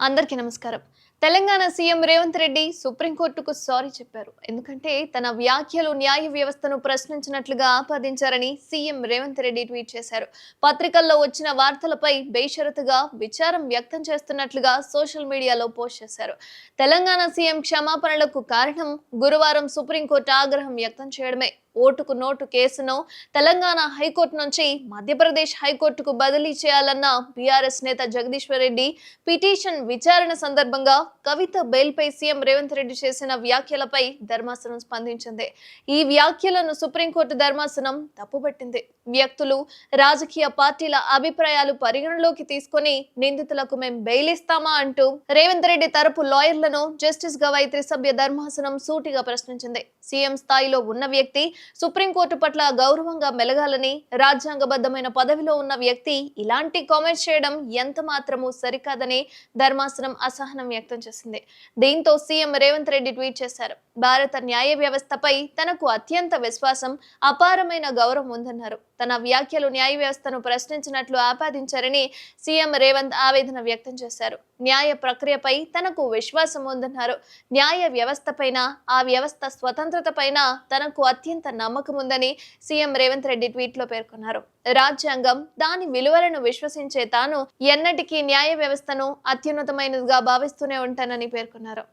అందరికీ నమస్కారం. తెలంగాణ సీఎం రేవంత్ రెడ్డి సుప్రీంకోర్టుకు సారీ చెప్పారు. ఎందుకంటే తన వ్యాఖ్యలు న్యాయ వ్యవస్థను ప్రశ్నించినట్లుగా ఆపాదించారని సీఎం రేవంత్ రెడ్డి ట్వీట్ చేశారు. పత్రికల్లో వచ్చిన వార్తలపై బేషరతుగా విచారం వ్యక్తం చేస్తున్నట్లుగా సోషల్ మీడియాలో పోస్ట్ చేశారు. తెలంగాణ సీఎం క్షమాపణలకు కారణం గురువారం సుప్రీంకోర్టు ఆగ్రహం వ్యక్తం చేయడమే. ఓటుకు నోటు కేసును తెలంగాణ హైకోర్టు నుంచి మధ్యప్రదేశ్ హైకోర్టుకు బదిలీ చేయాలన్న బీఆర్ఎస్ నేత జగదీశ్వర్ రెడ్డి పిటిషన్ విచారణ సందర్భంగా కవిత బెయిల్పై సీఎం రేవంత్ రెడ్డి చేసిన వ్యాఖ్యలపై ధర్మాసనం స్పందించింది. ఈ వ్యాఖ్యలను సుప్రీంకోర్టు ధర్మాసనం తప్పుపట్టింది. వ్యక్తులు రాజకీయ పార్టీల అభిప్రాయాలు పరిగణలోకి తీసుకొని నిందితులకు మేం బెయిల్ ఇస్తామా అంటూ రేవంత్ రెడ్డి తరపు లాయర్లను జస్టిస్ గవాయి త్రిసభ్య ధర్మాసనం సూటిగా ప్రశ్నించింది. సీఎం స్థాయిలో ఉన్న వ్యక్తి సుప్రీంకోర్టు పట్ల గౌరవంగా మెలగాలని రాజ్యాంగబద్ధమైన పదవిలో ఉన్న వ్యక్తి ఇలాంటి కామెంట్స్ చేయడం ఎంత మాత్రమూ సరికాదని ధర్మాసనం అసహనం వ్యక్తం చేసింది. దీంతో సీఎం రేవంత్ రెడ్డి ట్వీట్ చేశారు. భారత న్యాయ వ్యవస్థపై తనకు అత్యంత విశ్వాసం అపారమైన గౌరవం ఉందన్నారు. తన వ్యాఖ్యలు న్యాయ వ్యవస్థను ప్రశ్నించినట్లు ఆపాదించారని సీఎం రేవంత్ ఆవేదన వ్యక్తం చేశారు. న్యాయ ప్రక్రియపై తనకు విశ్వాసం ఉందన్నారు. న్యాయ వ్యవస్థ పైన ఆ వ్యవస్థ స్వతంత్రత పైన తనకు అత్యంత నమ్మకం ఉందని సీఎం రేవంత్ రెడ్డి ట్వీట్లో పేర్కొన్నారు. రాజ్యాంగం దాని విలువలను విశ్వసించే తాను ఎన్నటికీ న్యాయ వ్యవస్థను అత్యున్నతమైనదిగా భావిస్తూనే ఉంటానని పేర్కొన్నారు.